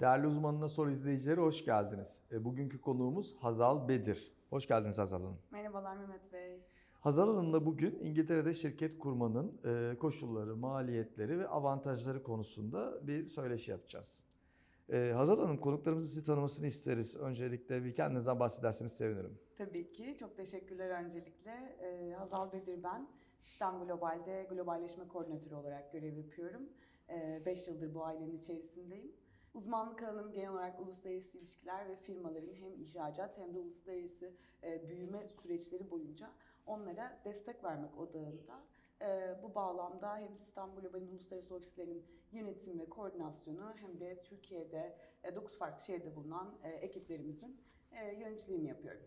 Değerli uzmanına soru izleyicileri hoş geldiniz. E, Bugünkü konuğumuz Hazal Bedir. Hoş geldiniz Hazal Hanım. Merhabalar Mehmet Bey. Hazal Hanım'la bugün İngiltere'de şirket kurmanın e, koşulları, maliyetleri ve avantajları konusunda bir söyleşi yapacağız. E, Hazal Hanım konuklarımızın sizi tanımasını isteriz. Öncelikle bir kendinizden bahsederseniz sevinirim. Tabii ki çok teşekkürler öncelikle. Ee, Hazal Bedir ben. Sistem Global'de globalleşme koordinatörü olarak görev yapıyorum. 5 yıldır bu ailenin içerisindeyim. Uzmanlık alanım genel olarak uluslararası ilişkiler ve firmaların hem ihracat hem de uluslararası e, büyüme süreçleri boyunca onlara destek vermek odağında. E, bu bağlamda hem Sistem Global'in uluslararası ofislerinin yönetim ve koordinasyonu hem de Türkiye'de 9 farklı şehirde bulunan e, ekiplerimizin e, yöneticiliğini yapıyorum.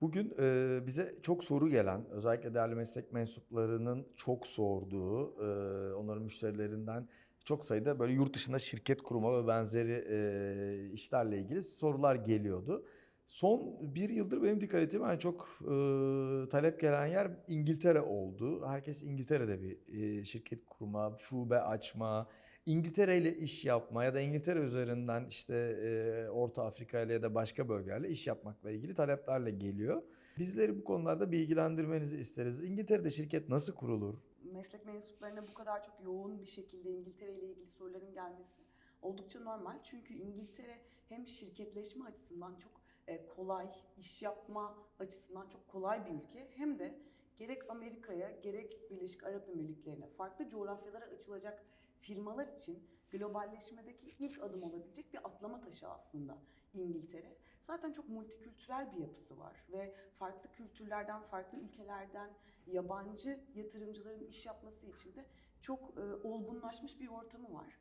Bugün e, bize çok soru gelen, özellikle değerli meslek mensuplarının çok sorduğu, e, onların müşterilerinden çok sayıda böyle yurt dışında şirket kurma ve benzeri e, işlerle ilgili sorular geliyordu. Son bir yıldır benim dikkat ettiğim en çok e, talep gelen yer İngiltere oldu. Herkes İngiltere'de bir e, şirket kurma, şube açma, İngiltere ile iş yapma ya da İngiltere üzerinden işte e, Orta Afrika ile ya da başka bölgelerle iş yapmakla ilgili taleplerle geliyor. Bizleri bu konularda bilgilendirmenizi isteriz. İngiltere'de şirket nasıl kurulur? Meslek mensuplarına bu kadar çok yoğun bir şekilde İngiltere ile ilgili soruların gelmesi oldukça normal. Çünkü İngiltere hem şirketleşme açısından çok e, kolay, iş yapma açısından çok kolay bir ülke hem de gerek Amerika'ya gerek Birleşik Arap Emirlikleri'ne farklı coğrafyalara açılacak firmalar için globalleşmedeki ilk adım olabilecek bir atlama taşı aslında İngiltere. Zaten çok multikültürel bir yapısı var ve farklı kültürlerden, farklı ülkelerden yabancı yatırımcıların iş yapması için de çok e, olgunlaşmış bir ortamı var.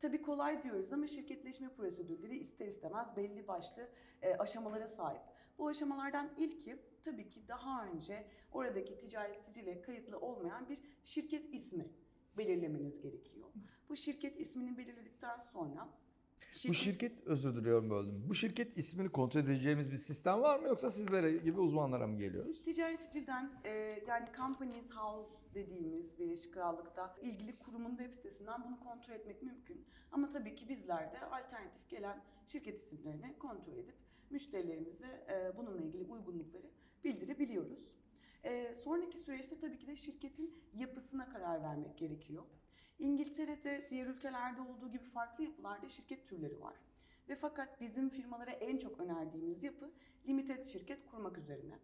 Tabii kolay diyoruz ama şirketleşme prosedürleri ister istemez belli başlı e, aşamalara sahip. Bu aşamalardan ilki tabii ki daha önce oradaki ticaret sicile kayıtlı olmayan bir şirket ismi belirlemeniz gerekiyor. Bu şirket ismini belirledikten sonra Bu şirket, özür diliyorum böldüm. Bu şirket ismini kontrol edeceğimiz bir sistem var mı yoksa sizlere gibi uzmanlara mı geliyoruz? Ticari sicilden e, yani Companies House dediğimiz Birleşik Krallık'ta ilgili kurumun web sitesinden bunu kontrol etmek mümkün. Ama tabii ki bizler de alternatif gelen şirket isimlerini kontrol edip müşterilerimize e, bununla ilgili uygunlukları bildirebiliyoruz. E, sonraki süreçte tabii ki de şirketin yapısına karar vermek gerekiyor. İngiltere'de diğer ülkelerde olduğu gibi farklı yapılarda şirket türleri var. Ve fakat bizim firmalara en çok önerdiğimiz yapı limited şirket kurmak üzerine.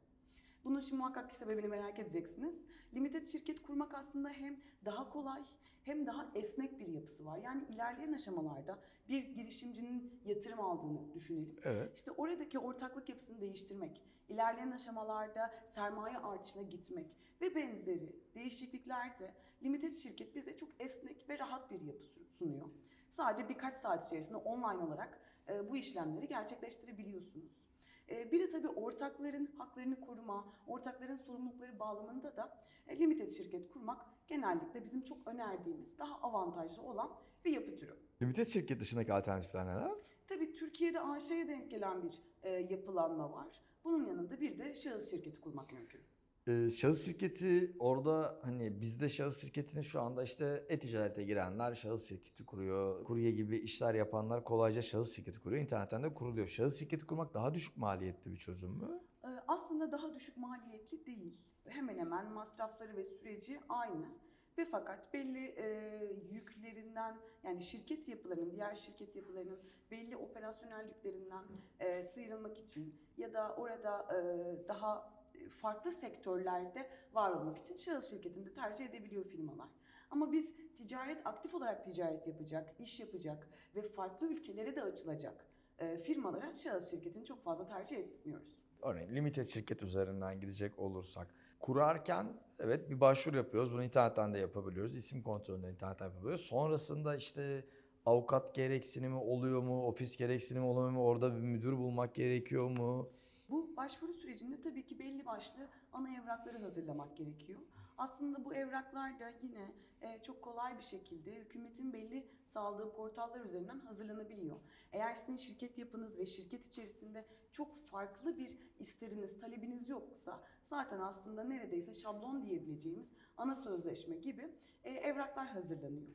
Bunun şimdi muhakkak ki sebebini merak edeceksiniz. Limited şirket kurmak aslında hem daha kolay hem daha esnek bir yapısı var. Yani ilerleyen aşamalarda bir girişimcinin yatırım aldığını düşünelim. Evet. İşte oradaki ortaklık yapısını değiştirmek, ilerleyen aşamalarda sermaye artışına gitmek ve benzeri değişikliklerde limited şirket bize çok esnek ve rahat bir yapı sunuyor. Sadece birkaç saat içerisinde online olarak e, bu işlemleri gerçekleştirebiliyorsunuz. E, Bir de tabii ortakların haklarını koruma, ortakların sorumlulukları bağlamında da e, limited şirket kurmak genellikle bizim çok önerdiğimiz, daha avantajlı olan bir yapı türü. Limited şirket dışındaki alternatifler neler? Tabii Türkiye'de AŞ'ye denk gelen bir yapılanma var. Bunun yanında bir de şahıs şirketi kurmak mümkün. Şahıs şirketi orada hani bizde şahıs şirketini şu anda işte e-ticarete girenler şahıs şirketi kuruyor. Kurye gibi işler yapanlar kolayca şahıs şirketi kuruyor. İnternetten de kuruluyor. Şahıs şirketi kurmak daha düşük maliyetli bir çözüm mü? Aslında daha düşük maliyetli değil. Hemen hemen masrafları ve süreci aynı. Ve fakat belli e, yüklerinden yani şirket yapılarının, diğer şirket yapılarının belli operasyonel yüklerinden e, sıyrılmak için ya da orada e, daha farklı sektörlerde var olmak için şahıs şirketini de tercih edebiliyor firmalar. Ama biz ticaret, aktif olarak ticaret yapacak, iş yapacak ve farklı ülkelere de açılacak e, firmalara şahıs şirketini çok fazla tercih etmiyoruz. Örneğin limited şirket üzerinden gidecek olursak kurarken evet bir başvuru yapıyoruz. Bunu internetten de yapabiliyoruz. İsim kontrolünü de internetten yapabiliyoruz. Sonrasında işte avukat gereksinimi oluyor mu? Ofis gereksinimi oluyor mu? Orada bir müdür bulmak gerekiyor mu? Bu başvuru sürecinde tabii ki belli başlı ana evrakları hazırlamak gerekiyor. aslında bu evraklar da yine e, çok kolay bir şekilde hükümetin belli sağladığı portallar üzerinden hazırlanabiliyor. Eğer sizin şirket yapınız ve şirket içerisinde çok farklı bir isteriniz, talebiniz yoksa zaten aslında neredeyse şablon diyebileceğimiz ana sözleşme gibi e, evraklar hazırlanıyor.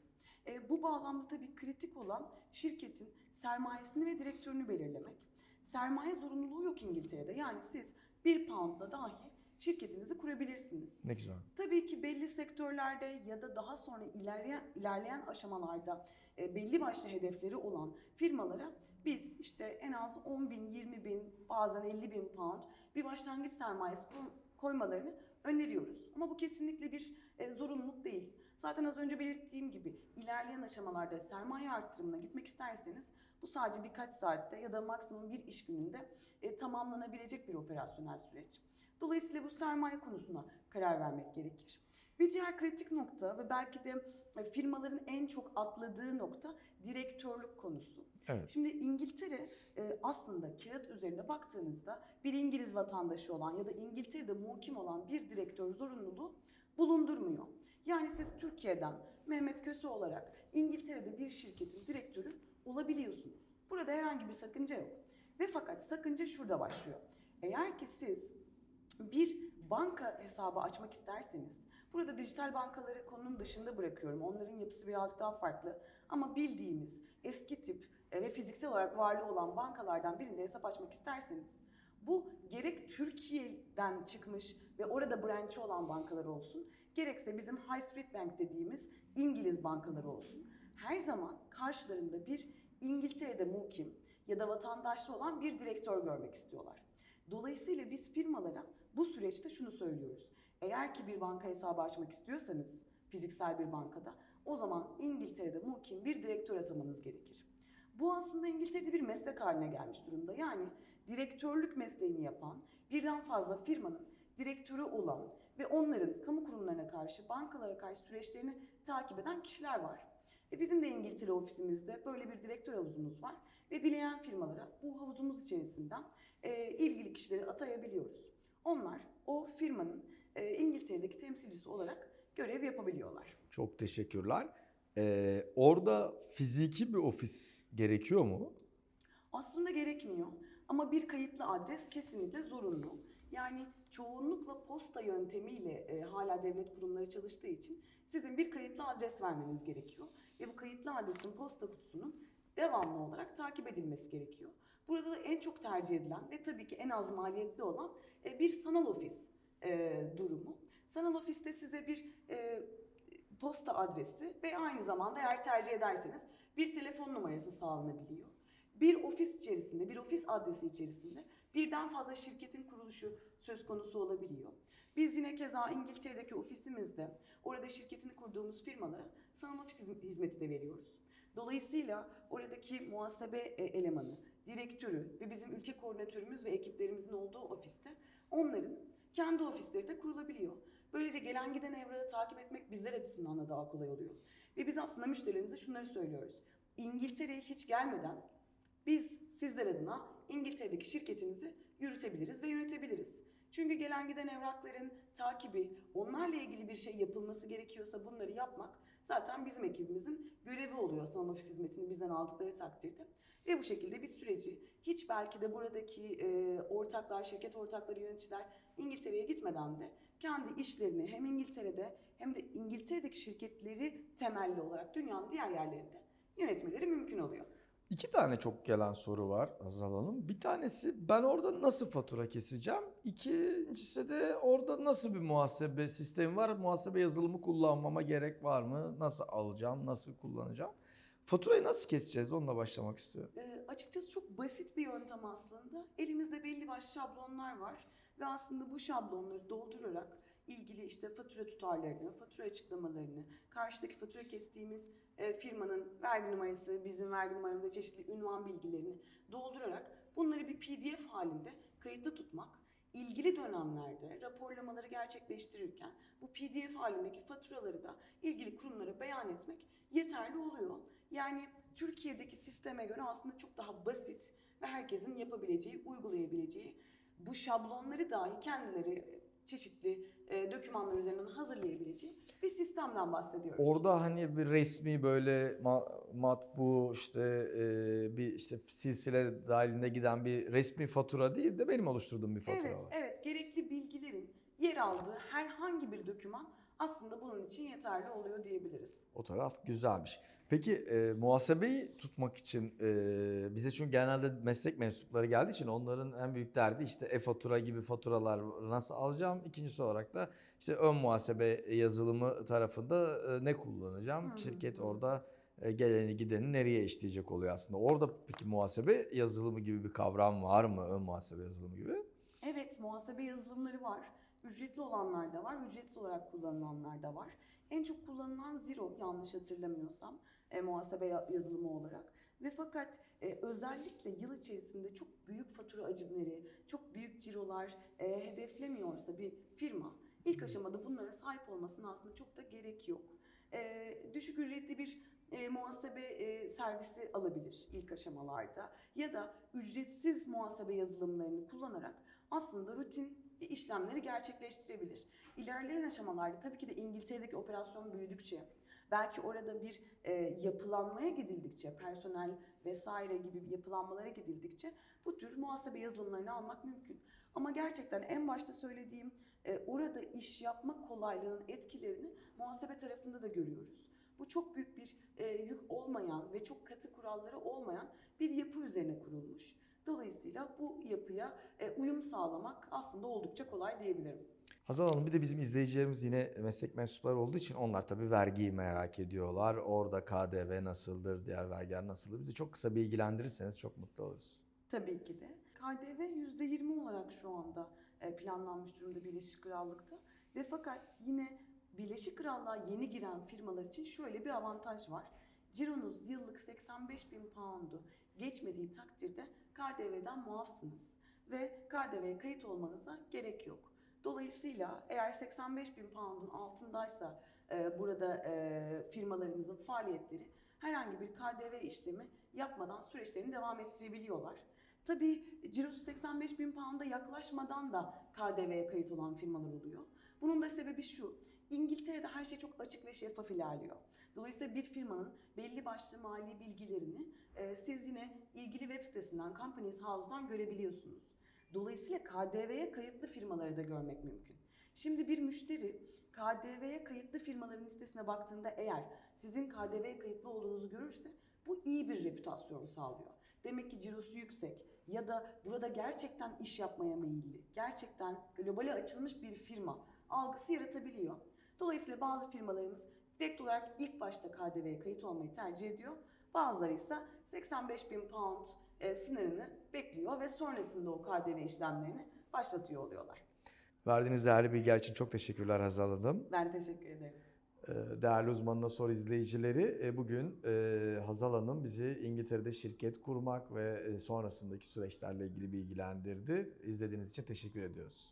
E, bu bağlamda tabii kritik olan şirketin sermayesini ve direktörünü belirlemek. Sermaye zorunluluğu yok İngiltere'de. Yani siz bir poundla dahi şirketinizi kurabilirsiniz. Ne güzel. Tabii ki belli sektörlerde ya da daha sonra ilerleyen, ilerleyen aşamalarda e, belli başlı hedefleri olan firmalara biz işte en az 10 bin, 20 bin, bazen 50 bin pound bir başlangıç sermayesi koy- koymalarını öneriyoruz. Ama bu kesinlikle bir e, zorunluluk değil. Zaten az önce belirttiğim gibi ilerleyen aşamalarda sermaye arttırımına gitmek isterseniz bu sadece birkaç saatte ya da maksimum bir iş gününde e, tamamlanabilecek bir operasyonel süreç. Dolayısıyla bu sermaye konusuna karar vermek gerekir. Bir diğer kritik nokta ve belki de e, firmaların en çok atladığı nokta direktörlük konusu. Evet. Şimdi İngiltere e, aslında kağıt üzerinde baktığınızda bir İngiliz vatandaşı olan ya da İngiltere'de muhkim olan bir direktör zorunluluğu bulundurmuyor. Yani siz Türkiye'den Mehmet Köse olarak İngiltere'de bir şirketin direktörü olabiliyorsunuz. Burada herhangi bir sakınca yok. Ve fakat sakınca şurada başlıyor. Eğer ki siz bir banka hesabı açmak isterseniz, burada dijital bankaları konunun dışında bırakıyorum. Onların yapısı birazcık daha farklı. Ama bildiğimiz eski tip e, ve fiziksel olarak varlığı olan bankalardan birinde hesap açmak isterseniz, bu gerek Türkiye'den çıkmış ve orada branch'i olan bankalar olsun, gerekse bizim High Street Bank dediğimiz İngiliz bankaları olsun. Her zaman karşılarında bir İngiltere'de mukim ya da vatandaşlı olan bir direktör görmek istiyorlar. Dolayısıyla biz firmalara bu süreçte şunu söylüyoruz. Eğer ki bir banka hesabı açmak istiyorsanız fiziksel bir bankada o zaman İngiltere'de mukim bir direktör atamanız gerekir. Bu aslında İngiltere'de bir meslek haline gelmiş durumda. Yani direktörlük mesleğini yapan birden fazla firmanın direktörü olan ve onların kamu kurumlarına karşı, bankalara karşı süreçlerini takip eden kişiler var. E bizim de İngiltere ofisimizde böyle bir direktör havuzumuz var ve dileyen firmalara bu havuzumuz içerisinden e, ilgili kişileri atayabiliyoruz. Onlar o firmanın e, İngiltere'deki temsilcisi olarak görev yapabiliyorlar. Çok teşekkürler. Ee, orada fiziki bir ofis gerekiyor mu? Aslında gerekmiyor ama bir kayıtlı adres kesinlikle zorunlu. Yani çoğunlukla posta yöntemiyle e, hala devlet kurumları çalıştığı için sizin bir kayıtlı adres vermeniz gerekiyor. Ve bu kayıtlı adresin posta kutusunun devamlı olarak takip edilmesi gerekiyor. Burada da en çok tercih edilen ve tabii ki en az maliyetli olan e, bir sanal ofis e, durumu. Sanal ofiste size bir e, posta adresi ve aynı zamanda eğer tercih ederseniz bir telefon numarası sağlanabiliyor. Bir ofis içerisinde, bir ofis adresi içerisinde birden fazla şirketin kuruluşu söz konusu olabiliyor. Biz yine keza İngiltere'deki ofisimizde orada şirketini kurduğumuz firmalara sanal ofis hizm- hizmeti de veriyoruz. Dolayısıyla oradaki muhasebe e, elemanı, direktörü ve bizim ülke koordinatörümüz ve ekiplerimizin olduğu ofiste onların kendi ofisleri de kurulabiliyor. Böylece gelen giden evrağı takip etmek bizler açısından da daha kolay oluyor. Ve biz aslında müşterilerimize şunları söylüyoruz. İngiltere'ye hiç gelmeden biz sizler adına İngiltere'deki şirketinizi yürütebiliriz ve yönetebiliriz. Çünkü gelen giden evrakların takibi, onlarla ilgili bir şey yapılması gerekiyorsa bunları yapmak zaten bizim ekibimizin görevi oluyor sanal ofis hizmetini bizden aldıkları takdirde. Ve bu şekilde bir süreci hiç belki de buradaki e, ortaklar, şirket ortakları, yöneticiler İngiltere'ye gitmeden de kendi işlerini hem İngiltere'de hem de İngiltere'deki şirketleri temelli olarak dünyanın diğer yerlerinde yönetmeleri mümkün oluyor. İki tane çok gelen soru var Azal Hanım. Bir tanesi ben orada nasıl fatura keseceğim? İkincisi de orada nasıl bir muhasebe sistemi var? Muhasebe yazılımı kullanmama gerek var mı? Nasıl alacağım? Nasıl kullanacağım? Faturayı nasıl keseceğiz? Onunla başlamak istiyorum. E, açıkçası çok basit bir yöntem aslında. Elimizde belli başlı şablonlar var ve aslında bu şablonları doldurarak ilgili işte fatura tutarlarını, fatura açıklamalarını, karşıdaki fatura kestiğimiz e, firmanın vergi numarası, bizim vergi numaramızda çeşitli ünvan bilgilerini doldurarak bunları bir PDF halinde kayıtlı tutmak, ilgili dönemlerde raporlamaları gerçekleştirirken bu PDF halindeki faturaları da ilgili kurumlara beyan etmek yeterli oluyor. Yani Türkiye'deki sisteme göre aslında çok daha basit ve herkesin yapabileceği, uygulayabileceği bu şablonları dahi kendileri çeşitli e, dokümanlar üzerinden hazırlayabileceği bir sistemden bahsediyoruz. Orada hani bir resmi böyle ma- matbu işte e, bir işte silsile dahilinde giden bir resmi fatura değil de benim oluşturduğum bir fatura evet, var. evet. Yer aldığı herhangi bir doküman aslında bunun için yeterli oluyor diyebiliriz. O taraf güzelmiş. Peki e, muhasebeyi tutmak için e, bize çünkü genelde meslek mensupları geldiği için onların en büyük derdi işte e-fatura gibi faturalar nasıl alacağım? İkincisi olarak da işte ön muhasebe yazılımı tarafında e, ne kullanacağım? Hı, Şirket hı. orada e, geleni gideni nereye işleyecek oluyor aslında. Orada peki muhasebe yazılımı gibi bir kavram var mı? Ön muhasebe yazılımı gibi. Evet, muhasebe yazılımları var. Ücretli olanlar da var, ücretsiz olarak kullanılanlar da var. En çok kullanılan Zero yanlış hatırlamıyorsam e, muhasebe ya- yazılımı olarak. Ve fakat e, özellikle yıl içerisinde çok büyük fatura hacimleri, çok büyük cirolar e, hedeflemiyorsa bir firma ilk aşamada bunlara sahip olmasına aslında çok da gerek yok. E, düşük ücretli bir e, muhasebe e, servisi alabilir ilk aşamalarda ya da ücretsiz muhasebe yazılımlarını kullanarak aslında rutin bir işlemleri gerçekleştirebilir. İlerleyen aşamalarda tabii ki de İngiltere'deki operasyon büyüdükçe, belki orada bir e, yapılanmaya gidildikçe, personel vesaire gibi yapılanmalara gidildikçe bu tür muhasebe yazılımlarını almak mümkün. Ama gerçekten en başta söylediğim e, orada iş yapma kolaylığının etkilerini muhasebe tarafında da görüyoruz. Bu çok büyük bir e, yük olmayan ve çok katı kuralları olmayan bir yapı üzerine kurulmuş. Dolayısıyla bu yapıya e, uyum sağlamak aslında oldukça kolay diyebilirim. Hazal Hanım bir de bizim izleyicilerimiz yine meslek mensupları olduğu için onlar tabii vergiyi merak ediyorlar. Orada KDV nasıldır, diğer vergiler nasıldır? Bizi çok kısa bilgilendirirseniz çok mutlu oluruz. Tabii ki de. KDV %20 olarak şu anda e, planlanmış durumda Birleşik Krallık'ta. Ve fakat yine Birleşik Krallığa yeni giren firmalar için şöyle bir avantaj var. Cironuz yıllık 85 bin pound'u geçmediği takdirde KDV'den muafsınız. Ve KDV'ye kayıt olmanıza gerek yok. Dolayısıyla eğer 85 bin pound'un altındaysa e, burada e, firmalarımızın faaliyetleri herhangi bir KDV işlemi yapmadan süreçlerini devam ettirebiliyorlar. Tabii cirosu 85 bin pound'a yaklaşmadan da KDV'ye kayıt olan firmalar oluyor. Bunun da sebebi şu, İngiltere'de her şey çok açık ve şeffaf ilerliyor. Dolayısıyla bir firmanın belli başlı mali bilgilerini e, siz yine ilgili web sitesinden, Companies House'dan görebiliyorsunuz. Dolayısıyla KDV'ye kayıtlı firmaları da görmek mümkün. Şimdi bir müşteri KDV'ye kayıtlı firmaların listesine baktığında eğer sizin KDV'ye kayıtlı olduğunuzu görürse bu iyi bir reputasyon sağlıyor. Demek ki cirosu yüksek ya da burada gerçekten iş yapmaya meyilli, gerçekten globale açılmış bir firma algısı yaratabiliyor. Dolayısıyla bazı firmalarımız direkt olarak ilk başta KDV'ye kayıt olmayı tercih ediyor. Bazıları ise 85 bin pound e, sınırını bekliyor ve sonrasında o KDV işlemlerini başlatıyor oluyorlar. Verdiğiniz değerli bilgiler için çok teşekkürler Hazal Hanım. Ben teşekkür ederim. Ee, Değerli uzmanına sor izleyicileri e, bugün e, Hazal Hanım bizi İngiltere'de şirket kurmak ve e, sonrasındaki süreçlerle ilgili bilgilendirdi. İzlediğiniz için teşekkür ediyoruz.